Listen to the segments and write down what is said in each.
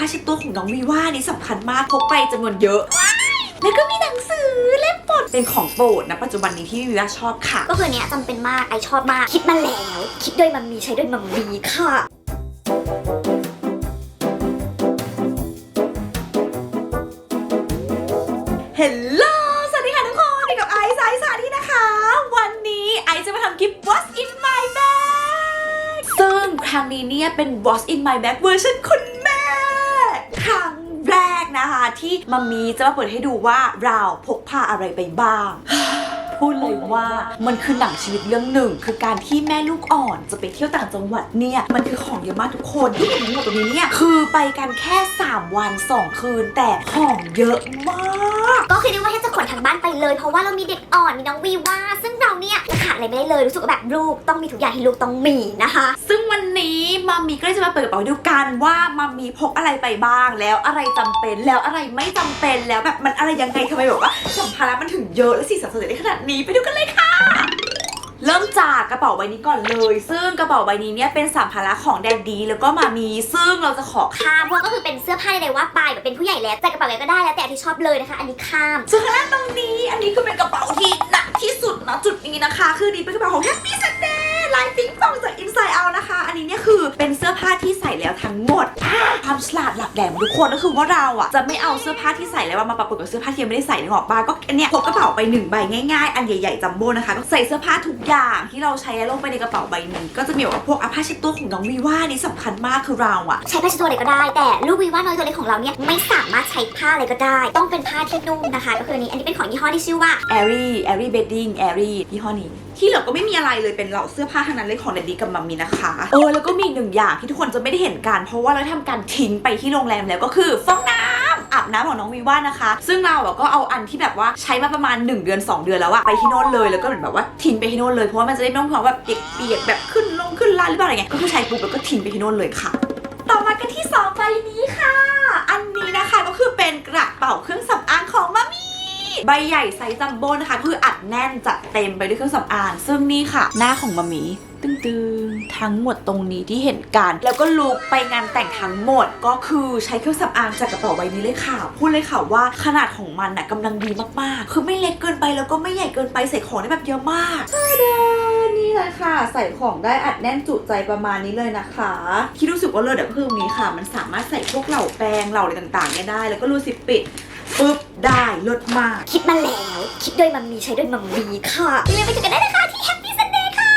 ผ้าเช็ดตัวของน้องวีว่านี่สำคัญมากพกไปจำนวนเยอะ แล้วก็มีหนังสือเล่มโปรดเป็นของโปรดนะปัจจุบันนี้ที่วีว่าชอบค่ะ ก็คืออนเนี้ยจำเป็นมากไอชอบมาก คิดมาแล้ว คิดด้วยมันมีใช้ด้วยมันมีค่ะเฮลโลสวัสดีค่ะทุกคนอยู่กับไอซ์ไอซ์สาที่นะคะ วันนี้ไอซ์จะมาทำคลิป What's in my bag ซึ่งครั้งนี้เนี่ยเป็น What's in my bag เวอร์ชันคุณแม่ ครั้งแรกนะคะที่มัมมีจะมาเปิดให้ดูว่าเราพกพาอะไรไปบ้าง พูดเลยว่ามันคือหนังชีวิตเรื่องหนึ่ง คือการที่แม่ลูกอ่อนจะไปเที่ยวต่างจังหวัดเนี่ย มันคือของเยอะมากทุกคนที่เห็นทั้งหมดตรงนี้เนี่ยคือไปกันแค่ 3 วัน 2 คืน แต่ของเยอะมาก ก็คือเรียกว่าแทบจะขนทางบ้านไปเลย เพราะว่าเรามีเด็กอ่อนมีน้องวีว่า ซึ่งเรา จะขาดอะไรไม่ได้เลยรู้สึกว่าแบบลูกต้องมีทุกอย่างที่ลูกต้องมีนะคะ ซึ่งวันนี้มัมมี่ก็เลยจะมาเปิดกระเป๋าดูกันว่ามัมมี่พกอะไรไปบ้าง แล้วอะไรจำเป็นแล้วอะไรไม่จำเป็นแล้วแบบมันอะไรยังไงทำไมแบบว่าสัมภาระมันถึงเยอะและสีสันสดใสได้ขนาดนี้ไปดูกันเลยค่ะเริ่มจากกระเป๋าใบนี้ก่อนเลย ซึ่งกระเป๋าใบนี้เนี่ยเป็นสัมภาระของแดดดีแล้วก็มามีซึ่งเราจะขอข้ามพวกก็คือเป็นเสื้อผ้าเลยว่าไปแบบเป็นผู้ใหญ่แล้วใส่กระเป๋าอะไรก็ได้แล้วแต่ที่ชอบเลยนะคะ อันนี้ข้ามส่วนข้างล่างตรงนี้ อันนี้คือเป็นกระเป๋าที่หนักที่สุ ดนะจุดนี้นะคะ คือนี่เป็นกระเป๋าของ Happy Sunday ลายปิ๊งปองจาก Inside Out นะคะ อันนี้เนี่ยคือเป็นเสื้อผ้าที่ใส่แล้วทั้งหมด ความฉลาดหลักแหลมทุกคนก็คือว่าเราอะจะไม่เอาเสื้อผ้าที่ใส่แล้วมาปะปนกับเสื้อผ้าที่ยังไม่ได้ใส่นึกออกปะก็อันเนี้ยพกกระเป๋าไปหนึ่งใบง่ายๆ อันใหญ่ๆจัมโบ้นะคะก็ใส่เสื้อผ้าทุกอย่างที่เราใช้แล้วลงไปในกระเป๋าใบนี้ ก็จะมีแบบพวกอาผ้าเช็ดตัวของน้องวีว่านี่สำคัญมากคือเราอะใช้ผ้าเช็ดตัวอะไรก็ได้ แต่ลูกวีว่าน้อยตัวเล็กของเราเนี่ยไม่สามารถใช้ผ้าอะไรก็ได้ ต้องเป็นผ้าที่นุ่มนะคะ ก็คืออันนี้อันนี้เป็นของยี่ห้อที่ชื่อว่าแอรี่แอรี่เบดดิ้งแอรี่ยี่ห้อนี้ ที่เหลือก็ไม่มีอะไรเลยเป็นเหล่าเสื้อผ้าทั้งนั้นเลยของแดดดี้กับมัมมี่นะคะ เออแล้วก็มีหนึ่งอย่างที่ทุกคนจะไม่ได้เห็นกันเพราะว่าเราทำการทิ้งไปที่โรงแรมแล้วก็คือฟองน้ำอาบน้ำของน้องวีว่านะคะ ซึ่งเราอะก็เอาอันที่แบบว่าใช้มาประมาณ 1 เดือน 2 เดือนแล้วอะไปที่โน่นเลยแล้วก็เหมือนแบบว่าทิ้งไปที่โน่นเลยเพราะว่ามันจะได้ไม่ต้องความแบบเปียกๆแบบขึ้นลงขึ้นลาหรือเปล่าอะไรเงี้ยก็คือใช้ปุ๊บแล้วก็ทิ้งไปที่โน่นเลยค่ะ ต่อมากันที่สองใบนี้ค่ะ อันนี้นะคะก็คือเป็นกระเป๋าเครื่องสำอางของมัมมี่ ใบใหญ่ไซส์จัมโบ้นะคะ คืออัดแน่นจัดเต็มไปด้วยเครื่องสำอาง ซึ่งนี่ค่ะ หน้าของมัมมี่ตึงๆทั้งหมดตรงนี้ที่เห็นกัน แล้วก็ลุกไปงานแต่งทั้งหมดก็คือใช้เครื่องสำอางจากกระเป๋าใบนี้เลยค่ะ พูดเลยค่ะว่าขนาดของมันน่ะกำลังดีมากๆ คือไม่เล็กเกินไปแล้วก็ไม่ใหญ่เกินไปใส่ของได้แบบเยอะมากใช่เด้อนี่เลยค่ะ ใส่ของได้อัดแน่นจุใจประมาณนี้เลยนะคะที่รู้สึกว่าเลิศอะก็คือตรงนี้ค่ะ มันสามารถใส่พวกเหล่าแป้งเหล่าอะไรต่างๆได้แล้วก็รูดซิปิด ปุ๊บได้เลิศมาก คิดมาแล้ว คิดด้วยมันมีใช้ด้วยมันมีค่ะอย่าลืมไปดูกันได้นะคะที่ Happy Sunday ค่ะ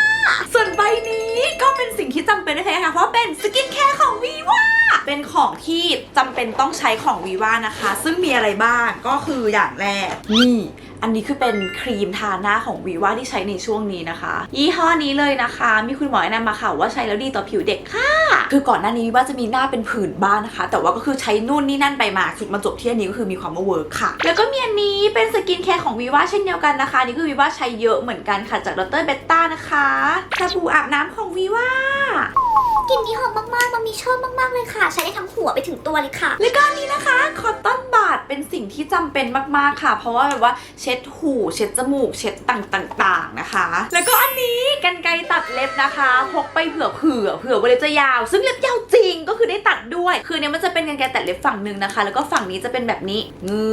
ส่วนใบนี้ก็เป็นสิ่งที่จำเป็นด้วยค่ะเพราะเป็นสกินแคร์ของวีว่าเป็นของที่จำเป็นต้องใช้ของวีว่านะคะ ซึ่งมีอะไรบ้างก็คืออย่างแรกนี่ อันนี้คือเป็นครีมทาหน้าของวีว่าที่ใช้ในช่วงนี้นะคะ ยี่ห้อนี้เลยนะคะ มีคุณหมอแนะนำมาค่ะว่าใช้แล้วดีต่อผิวเด็กค่ะ คือก่อนหน้านี้วีว่าจะมีหน้าเป็นผื่นบ้างนะคะ แต่ว่าก็คือใช้นู่นนี่นั่นไปมาสุดมาจบที่อันนี้ก็คือมีความว่าเวิร์กค่ะ แล้วก็มีอันนี้เป็นสกินแคร์ของวีว่าเช่นเดียวกันนะคะอันนี่คือวีว่าใช้เยอะเหมือนกันค่ะจากดรเบตต้านะคะสบู่อาบน้ำของวีว่ากลิ่นนี้หอมมากๆ มันมีชอบมากๆเลยค่ะ ใช้ได้ทั้งหัวไปถึงตัวเลยค่ะ แล้วก็อัน เป็นสิ่งที่จำเป็นมากๆค่ะ เพราะว่าแบบว่าเช็ดหูเช็ดจมูก เช็ดต่างๆนะคะ แล้วก็อันนี้กันไกรตัดเล็บนะคะพกไปเผื่อเผื่อเผื่อว่าเล็บจะยาว ซึ่งเล็บยาวจริงก็คือได้ตัดด้วย คือเนี่ยมันจะเป็นกันไกรตัดเล็บฝั่งหนึ่งนะคะ แล้วก็ฝั่งนี้จะเป็นแบบนี้งื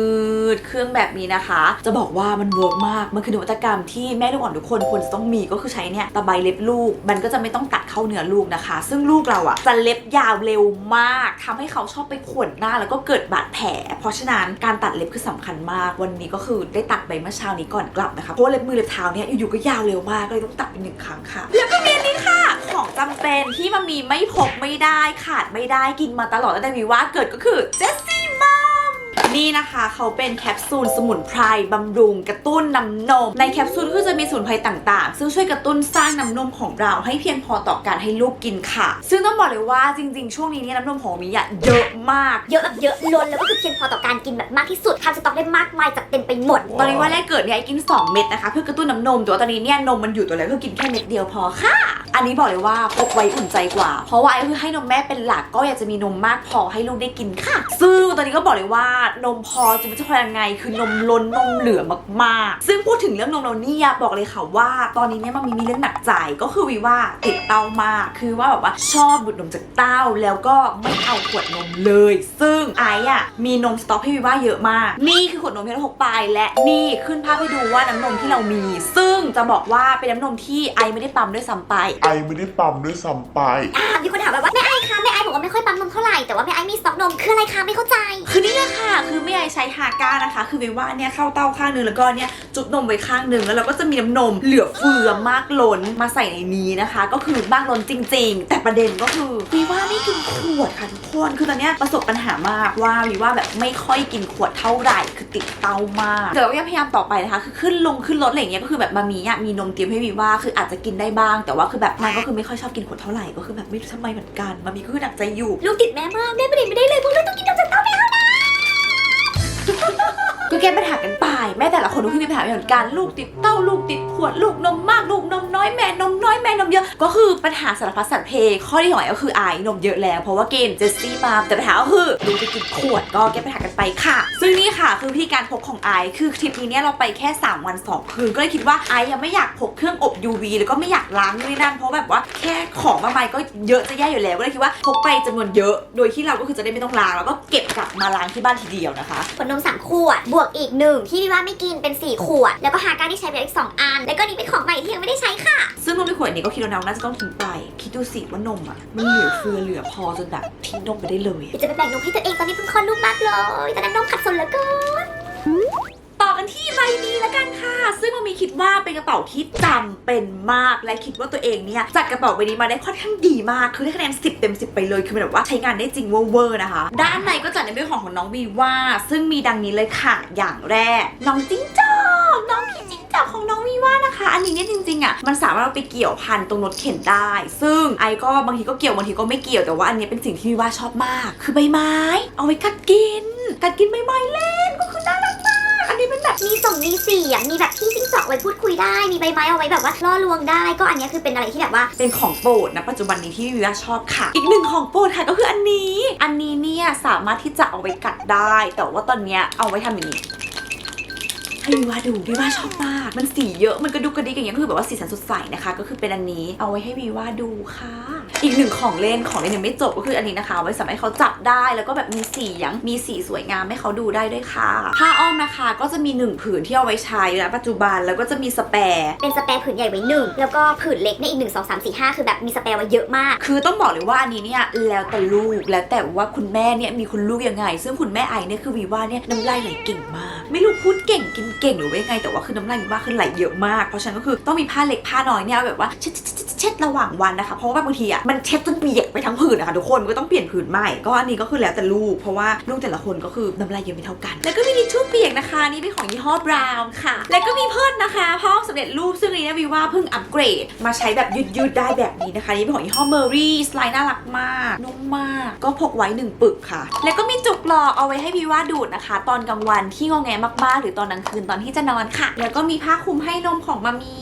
ดเครื่องแบบนี้นะคะ จะบอกว่ามันเวิร์กมากมันคือนวัตกรรมที่แม่ลูกอ่อนทุกคนควรจะต้องมีก็คือใช้เนี่ยตะไบเล็บลูก มันก็จะไม่ต้องตัดเข้าเนื้อลูกนะคะ ซึ่งลูกเราอะจะเล็บยาวเร็วมากทำให้เขาชอบไปข่วนหน้าแล้วก็เกิดบาดแผล เพราะฉะนั้นการตัดเล็บคือสำคัญมาก วันนี้ก็คือได้ตัดไปเมื่อเช้านี้ก่อนกลับนะคะ เพราะเล็บมือเล็บเท้าเนี่ยอยู่ๆก็ยาวเร็วมากเลยต้องตัดเป็นหนึ่งครั้งค่ะ แล้วก็มีนี้ค่ะของจำเป็นที่มันมีไม่พกไม่ได้ขาดไม่ได้กินมาตลอดตั้งแต่มีว่าเกิดก็คือเจสซี่มัมนี่นะคะเขาเป็นแคปซูลสมุนไพรบำรุงกระตุ้นน้ำนม ในแคปซูลก็จะมีสมุนไพรต่างๆ ซึ่งช่วยกระตุ้นสร้างน้ำนมของเราให้เพียงพอต่อการให้ลูกกินค่ะ ซึ่งต้องบอกเลยว่าจริงๆ ช่วงนี้เนี่ยน้ำนมของมิอะเยอะมาก เยอะแบบเยอะล้นแล้วก็คือเพียงพอต่อการกินแบบมากที่สุดทำสต็อกได้มากมายจัดเต็มไปหมด ตอนนี้ว่าแรกเกิดเนี่ยไอ้กิน 2 เม็ดนะคะเพื่อกระตุ้นน้ำนมแต่ว่าตอนนี้เนี่ยนมมันอยู่ตัวแล้วก็กินแค่เม็ดเดียวพอค่ะ อันนี้บอกเลยว่าพกไว้อุ่นใจกว่า เพราะว่าไอ้คือให้นมแม่เป็นหลักก็อยากจะมีนมมากพอให้ลูกได้กินค่ะ ซึ่งตอนนี้ก็บอกเลยว่านมพอจะไม่จะพอยังไง คือนมล้นนมเหลือมากๆ ซึ่งพูดถึงเรื่องนมเราเนี่ยบอกเลยค่ะว่า ตอนนี้เนี่ยมันมีมีเรื่องหนักใจก็คือวีว่าติดเต้ามากคือว่าแบบว่าชอบดูดนมจากเต้าแล้วก็ไม่เอาขวดนมเลย ซึ่งไอ้อะมีนมสต็อกให้วีว่าเยอะมาก นี่คือขวดนมที่เราพกไปและนี่ขึ้นภาพให้ดูว่าน้ำนมที่เรามี ซึ่งจะบอกว่าเป็นน้ำนมที่ไอไม่ได้ปั๊มด้วยซ้ำไปไอไม่ได้ปั๊มด้วยซ้ำไปอ่ามีคนถามแบบว่าแม่ไอคะแม่ไอบอกว่าไม่ค่อยปั๊มนมเท่าไหร่แต่ว่าแม่ไอมีสต็อกนมคืออะไรคะไม่เข้าใจ คือนี่แหละค่ะคือไม่ไอใช้ฮาก้านะคะ คือวิว่าเนี่ยเข้าเต้าข้างนึงแล้วก็เนี่ยจุบนมไว้ข้างหนึงแล้วเราก็จะมีน้ำนมเหลือเฟือมากล้นมาใส่ในนี้นะคะ ก็คือมากล้นจริง ๆ แต่ประเด็นก็คือวิว่าไม่กินขวดค่ะทุกคนคือตอนเนี้ยประสบปัญหามากว่าวิว่าแบบไม่ค่อยกินขวดเท่าไหร่คือติดเต้ามากแต่ว่ายังพยายามต่อไปนะคะคือขึ้นลงขึ้นรถอะไรอย่างเงี้ยก็คือแบบมามีอะมีนมเตรียมให้วิว่าคืออาจจะกินได้บ้าง แต่ว่าคือแบบนางก็คือไม่ค่อยชอบกินขวดเท่าไหร่ก็คือแบบไม่รู้ทำไมเหมือนกันมามีก็คือหนักใจอยู่ลูกติดแม่มากแม่ ก็แก้ปัญหากันไป แม่แต่ละคนก็คือมีปัญหาไม่เหมือนกัน ลูกติดเต้า ลูกติดขวด ลูกนมมาก ลูกนมน้อย แม่นมน้อยแม่นมเยอะ ก็คือปัญหาสารพัดสัตว์เพข้อที่หน่อยก็คือไอ้นมเยอะแล้วเพราะว่ากินเจสซี่มาแต่ปัญหาก็คือลูกไปกินขวดก็แก้ปัญหากันไปค่ะ ซึ่งนี่ค่ะคือวิธีการพกของไอคือทริปนี้เนี่ยเราไปแค่ 3 วัน 2 คืน ก็เลยคิดว่าไอยังไม่อยากพกเครื่องอบ UV แล้วก็ไม่อยากล้างด้วยนั่นเพราะแบบว่าแค่ของมากมายก็เยอะจะแย่อยู่แล้วก็เลยคิดว่าพกไปจำนวนเยอะ โดยที่เราก็คือจะได้ไม่ต้องล้างแล้วก็เก็บกลับมาล้างที่บ้านทีเดียวนะคะขวดนมสามขวดบวกอีกหนึ่งที่พี่ว่าไม่กินเป็นสี่ขวดแล้วก็ฮาก้าที่ใช้ไปแล้วอีกสองอันแล้วก็นี่เป็นของใหม่ที่ยังไม่ได้ใช้ค่ะ ซึ่งนมในขวดนี้ก็คิดแล้วนะว่าน่าจะต้องทิ้งไป คิดดูสิว่านมอะมันเหลือเฟือเหลือพอจนแบบทิ้งนมไปได้เลยเดี๋ยวจะไปแบ่งนมให้ตัวเองตอนนี้เพิ่งคลอดลูกมากเลยแต่นั้นนมขัดสนเหลือเกินต่อกันที่ใบนี้แล้วกันค่ะ ซึ่งมันมีคิดว่าเป็นกระเป๋าที่จำเป็นมากและคิดว่าตัวเองเนี่ยจัดกระเป๋าใบนี้มาได้ค่อนข้างดีมาก คือได้คะแนน 10 เต็ม 10 ไปเลย คือแบบว่าใช้งานได้จริงเวอร์ๆนะคะ ด้านในก็จัดในเรื่องของของน้องวีว่า ซึ่งมีดังนี้เลยค่ะ อย่างแรก น้องจิ้งจอก น้องพี่จิ้งจอกของน้องวีว่านะคะ อันนี้เนี่ยจริงๆอะมันสามารถเอาไปเกี่ยวพันตรงรถเข็นได้ ซึ่งไอก็บางทีก็เกี่ยวบางทีก็ไม่เกี่ยวแต่ว่าอันนี้เป็นสิ่งที่วีว่าชอบมาก คือใบไม้ เอาไว้กัดกิน กัดกินใบไม้เล่นก็คือน่ารักมากอันนี้เป็นแบบมีส่งมีเสียงมีแบบที่จิ้งจอกไว้พูดคุยได้ มีใบไม้เอาไว้แบบว่าล่อลวงได้ ก็อันเนี้ยคือเป็นอะไรที่แบบว่าเป็นของโปรดนะปัจจุบันนี้ที่วิวาชอบค่ะ อีกหนึ่งของโปรดค่ะก็คืออันนี้ อันนี้เนี่ยสามารถที่จะเอาไว้กัดได้ แต่ว่าตอนเนี้ยเอาไว้ทำอย่างนี้ รีวิวาดูวิวาชอบมากมันสีเยอะมันกระดุกกระดิกอย่างเงี้ยก็คือแบบว่าสีสันสดใสนะคะ ก็คือเป็นอันนี้เอาไว้ให้วิวาดูค่ะ อีกหนึ่งของเล่นของเล่นยังไม่จบก็คืออันนี้นะคะเอาไว้สามารถให้เขาจับได้แล้วก็แบบมีสีอย่างมีสีสวยงามให้เขาดูได้ด้วยค่ะผ้าอ้อมนะคะ ก็จะมีหนึ่งผืนที่เอาไว้ใช้นะปัจจุบันแล้วก็จะมีสแปร์เป็นสเปรย์ผืนใหญ่ไว้หนึ่งแล้วก็ผืนเล็กในยอีกหนึ่งสองสามสี่ห้าคือแบบมีสเปรย์ไว้เยอะมาก คือต้องบอกเลยว่าอันนี้เนี่ยแล้วแต่ลูกแล้วแต่ว่าคุณแม่เนี่ยมีคุณลูกยังไง ซึ่งคุณแม่ไอเนี่ยคือวีว่าเนี่ยน้ำลายไหลเก่งมาก ไม่รู้พูดเก่งกินเก่งหรือว่ายังไงแต่ว่าคือน้ำลายวีว่าคือไหลเยอะมาก เพราะฉะนั้นก็คือต้องมีผ้าเล็กผ้าน้อยเนี่ยเอาแบบว่าเช็ดเช็ดระหว่างวันนะคะ เพราะว่าบางทีอะมันเช็ดจนเปียกไปทั้งผืนนะคะทุกคนมันก็ต้องเปลี่ยนผืนใหม่ ก็อันนี้ก็คือแล้วแต่ลูก เพราะว่าลูกแต่ละคนก็คือน้ำลายเยอะไม่เท่ากัน แล้วก็มีทิชชู่เปียกนะคะนี่เป็นของยี่ห้อบราวน์ค่ะ แล้วก็มีเพิ่นนะคะห้องสำเร็จรูปซึ่งนี้นยวีว่าเพิ่งอัปเกรด มาใช้แบบยืดยืดๆได้แบบนี้นะคะนี่เป็นของยี่ห้อเมอรี่สไลด์น่ารักมากนุ่มมาก ก็พกไว้หนึ่งปึกค่ะ แล้วก็มีจุกหลอกเอาไว้ให้วีว่าดูดนะคะ ตอนกลางวันที่งอแงมากๆ หรือตอนกลางคืนตอนที่จะนอนค่ะ แล้วก็มีผาคลุมให้นมของมามี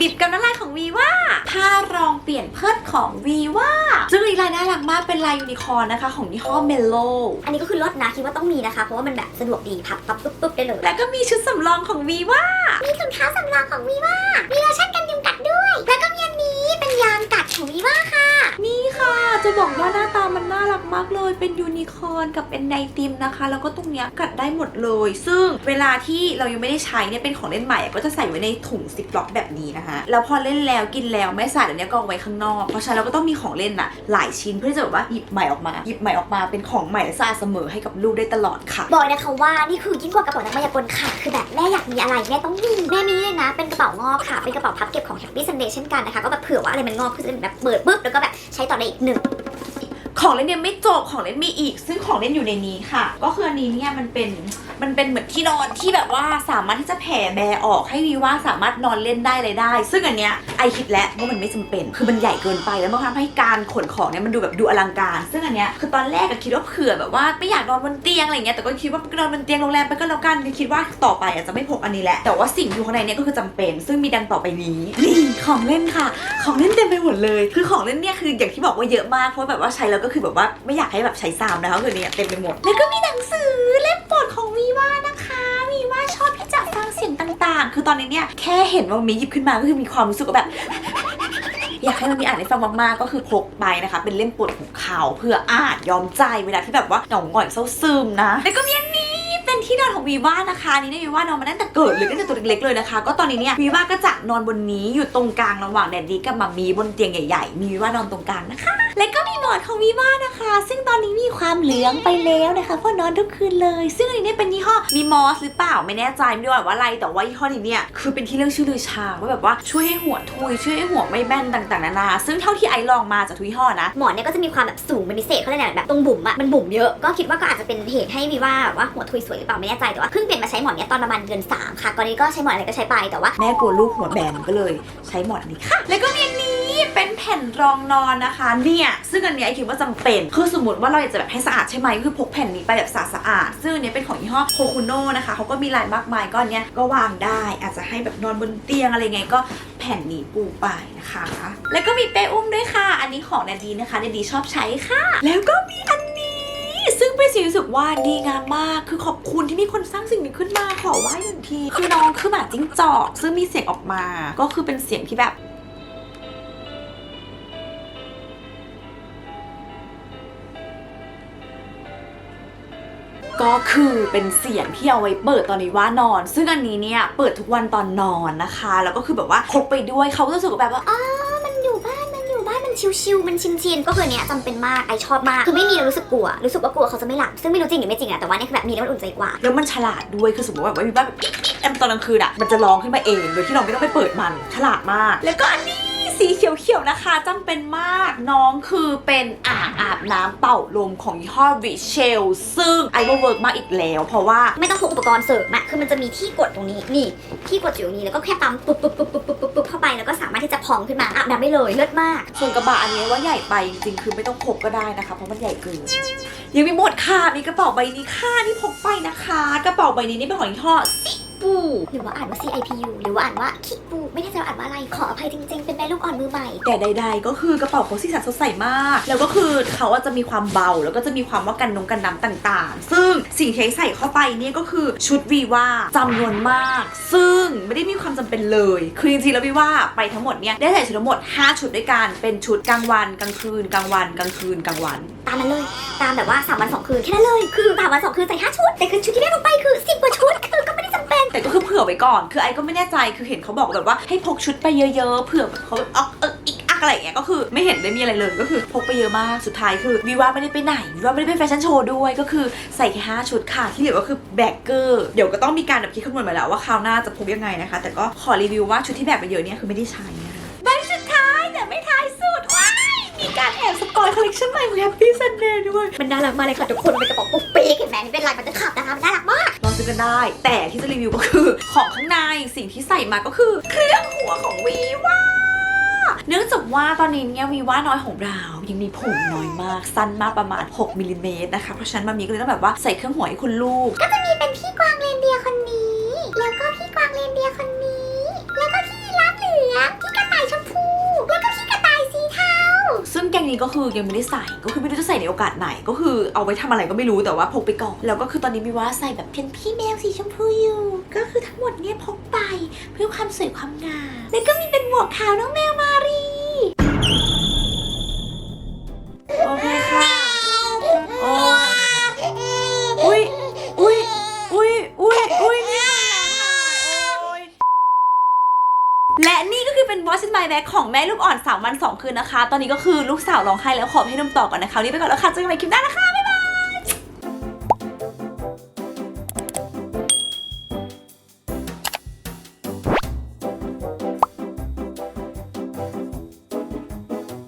บิดกับน้ำลายของวีว่าผ้ารองเปลี่ยนเพิดของวีว่าซึ่งอันนี้ลายน่ารักมากเป็นลายยูนิคอร์นนะคะ ของยี่ห้อเมลโลอันนี้ก็คือลดนะคิดว่าต้องมีนะคะ เพราะว่ามันแบบสะดวกดีพับพับปุ๊บปุ๊บได้เลยแล้วก็มีชุดสำรองของวีว่ามีถุงเท้าสำรองของวีว่ามีโลชั่นกันยุงกัดด้วย แล้วก็มีอันนี้เป็นยางกัดของวีว่าค่ะ นี่ค่ะ จะบอกว่าหน้าตามันน่ารักมากเลย เป็นยูนิคอร์นกับเป็นไนติมนะคะ แล้วก็ตรงเนี้ยกัดได้หมดเลย ซึ่งเวลาที่เรายังไม่ได้ใช้เนี่ยเป็นของเล่นใหม่อะก็จะใส่ไว้ในถุงซิปล็อกแบบนี้นะคะ แล้วพอเล่นแล้วกินแล้วไม่ใส่แล้วเนี้ยก็เอาไว้ข้างนอก เพราะฉะนั้นเราก็ต้องมีของเล่นน่ะหลายชิ้นเพื่อที่จะแบบว่าหยิบใหม่ออกมา หยิบใหม่ออกมาเป็นของใหม่และสะอาดเสมอให้กับลูกได้ตลอดค่ะ บอกเลยนะคะว่านี่คือยิ่งกว่ากระเป๋านักมายากลค่ะ คือแบบแม่อยากมีอะไรแม่ต้องมีแม่มีเลยนะ เป็นกระเป๋างอกค่ะ เป็นกระเป๋าพับเก็บของ Happy Sunday เช่นกันนะคะ ก็แบบเผื่อว่าอะไรมันงอกคือจะแบบเปิดปุ๊บแล้วก็แบบใช้ต่อได้อีกหนึ่ง ของเล่นเนี่ยไม่จบของเล่นมีอีก ซึ่งของเล่นอยู่ในนี้ค่ะ ก็คืออันนี้เนี่ยมันเป็นมันเป็นเหมือนที่นอนที่แบบว่าสามารถที่จะแผ่แบออกให้วีว่าสามารถนอนเล่นได้เลยได้ ซึ่งอันเนี้ยไอคิดแล้วว่ามันไม่จำเป็น คือมันใหญ่เกินไปแล้วมันทำให้การขนของเนี่ยมันดูแบบดูอลังการ ซึ่งอันเนี้ยคือตอนแรกก็คิดว่าเผื่อแบบว่าไม่อยากนอนบนเตียงอะไรเงี้ยแต่ก็คิดว่านอนบนเตียงโรงแรมไปก็แล้วกันคิดว่าต่อไปอาจจะไม่พกอันนี้แหละแต่ว่าสิ่งอยู่ข้างในเนี่ยก็คือจำเป็น ซึ่งมีดังต่อไปนี้นี่ของเล่นค่ะ ของเล่นเต็มไปหมดเลย คือของเล่นเนี่ยคืออย่างที่บอกว่าเยอะมากเพราะแบบว่าใช้แล้วก็คือแบบว่าไม่อยากให้แบบใช้ซ้ำนะคะคือเนี่ยเต็มไปหมด แล้วก็มีหนังสือเล่มโปรดของวีว่านะคะวีว่าชอบที่จะฟังเสียงต่างๆ คือตอนนี้เนี่ยแค่เห็นว่ามีหยิบขึ้นมาก็คือมีความรู้สึกว่าแบบอยากให้มันมีอ่านให้ฟังมากๆก็คือพกไปนะคะ เป็นเล่มโปรดของเขาเพื่ออ่านยอมใจเวลาที่แบบว่าเหงาหงอยเศร้าซึมนะแล้วก็มีอันนี้ เป็นที่นอนของวีว่านะคะนี่เนี่ยวีว่านอนมาตั้งแต่เกิดเลยตั้งแต่ตัวเล็กๆเลยนะคะ ก็ตอนนี้เนี่ยวีว่าก็จะนอนบนนี้อยู่ตรงกลางระหว่างแดดดี้กับมามีบนเตียงใหญ่ๆ มีวีว่านอนตรงกลางนะคะ แล้วก็มีหมอนของวีว่านะคะ ซึ่งตอนนี้มีความเหลืองไปแล้วนะคะเพราะนอนทุกคืนเลย ซึ่งอันนี้เนี่ยเป็นยี่ห้อมีมอสหรือเปล่าไม่แน่ใจไม่รู้ว่าอะไรแต่ว่ายี่ห้อนี้เนี่ยคือเป็นที่เรื่องชื่อลือชาว่าแบบว่าช่วยให้หัวทุยช่วยให้หัวไม่แบนต่างๆนานาซึ่งเท่าที่ไอลองมาจากทุกยี่ห้อนะหมอนเนี่ยก็จะมีความแบบสูงเป็นพิเศษเขาเลยกอะไรแบบตรงบุ๋มอะมันบุ๋มเยอะก็คิดว่าก็อาจจะเป็นเหตุให้วีว่าแบบว่าหัวทุยสวยหรือเปล่าไม่แน่ใจแต่ว่าเพิ่งเปลี่ยนมาใช้หมอนเนี่ยตอนประมาณเดือนสามค่ะก่อนนี้ก็ใช้หมอนอะไรก็ใช้ไปแต่ว่าแม่กลัวลูกหัวแบนก็เลยใช้หมอนนี้ค่ะ แล้วก็มีอันนี้เป็นแผ่นรองนอนนะคะเนี่ยซึ่งอันเนี้ยไอคิดว่าจำเป็นคือสมมติว่าเราอยากจะแบบให้สะอาดใช่ไหมก็คือพกแผ่นนี้ไปแบบสะอาดสะอาดซึ่งอันเนี้ยเป็นของยี่ห้อโคคุโนนะคะเขาก็มีลายมากมายก็อันเนี้ยก็วางได้ อาจจะให้แบบนอนบนเตียงอะไรไงก็แผ่นนี้ปูไปนะคะ แล้วก็มีเป้อุ้มด้วยค่ะ อันนี้ของแนดีนะคะแนดีชอบใช้ค่ะ แล้วก็มีอันนี้ ซึ่งเป็นสิ่งรู้สึกว่าดีงามมาก คือขอบคุณที่มีคนสร้างสิ่งนี้ขึ้นมาขอไหว้หนึ่งที คือน้องคือหมาจิ้งจอก ซึ่งมีเสียงออกมา ก็คือเป็นเสียงที่แบบก็คือเป็นเสียงที่เอาไว้เปิดตอนนี้ว่านอน ซึ่งอันนี้เนี่ยเปิดทุกวันตอนนอนนะคะ แล้วก็คือแบบว่าพกไปด้วยเขาก็รู้สึกแบบว่าอยู่ ชิวๆมันชินๆก็คือเนี้ยจำเป็นมากไอชอบมากคือไม่มีแล้วรู้สึกกลัวรู้สึกว่ากลัวเขาจะไม่หลับซึ่งไม่รู้จริงหรือไม่จริงอะแต่ว่าเนี่ยคือแบบมีแล้วมันอุ่นใจกว่าแล้วมันฉลาดด้วยคือสมมติว่าแบบว่ามีบ้านแบบอี๊ดอี๊ดแอมตอนกลางคืนอะมันจะร้องขึ้นมาเองโดยที่เราไม่ต้องไปเปิดมันฉลาดมาก แล้วก็อันนี้ สีเขียวๆนะคะจำเป็นมากน้องคือเป็นอ่างอาบน้ำเป่าลมของยี่ห้อริเชลซึ่งไอว่าเวิร์กมากอีกแล้ว เพราะว่าไม่ต้องพกอุปกรณ์เสริมอะคือมันจะมีที่กดตรงนี้นี่ ที่กดอยู่ตรงนี้แล้วก็แค่ปั๊มปุ๊บปุ๊บปุ๊บปุ๊บปุ๊บปุ๊บปุ๊บเข้าไปแล้วก็สามารถที่จะพองขึ้นมาอาบน้ำได้เลยเลิศมาก ส่วนกระบะอันนี้ว่าใหญ่ไปจริงๆคือไม่ต้องพกก็ได้นะคะเพราะมันใหญ่เกินยังมีหมดค่ะมีกระเป๋าใบนี้ค่ะที่พกไปนะคะ กระเป๋าใบนี้นี่เป็นของยี่ห้อซิ ปูหรือว่าอ่านว่า CIPU หรือว่าอ่านว่าคิปูไม่แน่ใจว่าอ่านว่าอะไรขออภัยจริงๆ เป็นแม่ลูกอ่อนมือใหม่ แต่ใด ๆ ก็คือกระเป๋าเขาสีสันสดใสมาก แล้วก็คือเขาอะจะมีความเบา แล้วก็จะมีความว่ากันนงกันน้ำต่างๆ ซึ่งสิ่งที่ใส่เข้าไปเนี่ยก็คือชุดวีว่าจำนวนมาก ซึ่งไม่ได้มีความจำเป็นเลย คือจริงๆแล้ววีว่าไปทั้งหมดเนี่ยได้ใส่ชุดทั้งหมด 5 ชุดด้วยกันเป็นชุดกลางวันกลางคืนกลางวันกลางคืนกลางวัน ตามนั้นเลยตามแบบว่า3วัน2คืนแค่นั้นเลยคือสามวัน2คืนใส่5ชุดแต่คือชุดที่แม่ลงไปคือ10กว่าชุดคือก็ แต่ก็คือเผื่อไว้ก่อน คือไอ้ก็ไม่แน่ใจคือเห็นเขาบอกแบบว่าให้พกชุดไปเยอะๆเผื่อแบบเขาแบบออกเอออีกอักอะไรอย่างเงี้ยก็คือไม่เห็นได้มีอะไรเลยก็คือพกไปเยอะมากสุดท้ายคือวีว่าไม่ได้ไปไหนวีว่าไม่ได้ไปแฟชั่นโชว์ด้วยก็คือใส่แค่ห้าชุดค่ะที่เหลือก็คือแบกเกอร์เดี๋ยวก็ต้องมีการแบบคิดคำนวณมาแล้วว่าคราวหน้าจะพกยังไงนะคะ แต่ก็ขอรีวิวว่าชุดที่แบกไปเยอะเนี่ยคือไม่ได้ใช้นะคะใบสุดท้ายแต่ไม่ท้ายสุดว้ายมีการแอบสปอยคอลเลคชันใหม่ของ Happy Sunday ด้วยมันน่ารักมากเลยค่ะทุกคนมันเป็นกระเป๋าปุ๊กปีกเห็นไหมนี่เป็นลายมันจะขับนะคะมันน่ารักมาก ซื้อกันได้ แต่ที่จะรีวิวก็คือของข้างในสิ่งที่ใส่มาก็คือ เครื่องหัวของวีว่าเนื่องจากว่าตอนนี้เนี่ยวีว่าน้อยของเรายังมีผมน้อยมาก สั้นมากประมาณ 6มิลลิเมตรนะคะ เพราะฉะนั้นมามีก็เลยต้องแบบว่าใส่เครื่องหัวให้คุณลูก ก็จะมีเป็นพี่กวา นี้ก็คือยังไม่ได้ใส่ก็คือไม่รู้จะใส่ในโอกาสไหน ก็คือเอาไว้ทำอะไรก็ไม่รู้แต่ว่าพกไปก่อนแล้วก็คือตอนนี้มีว่าใส่แบบเป็นพี่แมวสีชมพูอยู่ ก็คือทั้งหมดเนี่ยพกไปเพื่อความสวยความงามแล้วก็มีเป็นหมวกขาวน้องแมวมา ก็คือเป็น Watch in My Bag ของแม่ลูกอ่อน3วัน2คืนนะคะ ตอนนี้ก็คือลูกสาวร้องไห้แล้วขอให้นมต่อก่อนนะคะวันนี้ไปก่อนแล้วค่ะเจอกันใหม่คลิปหน้านะคะ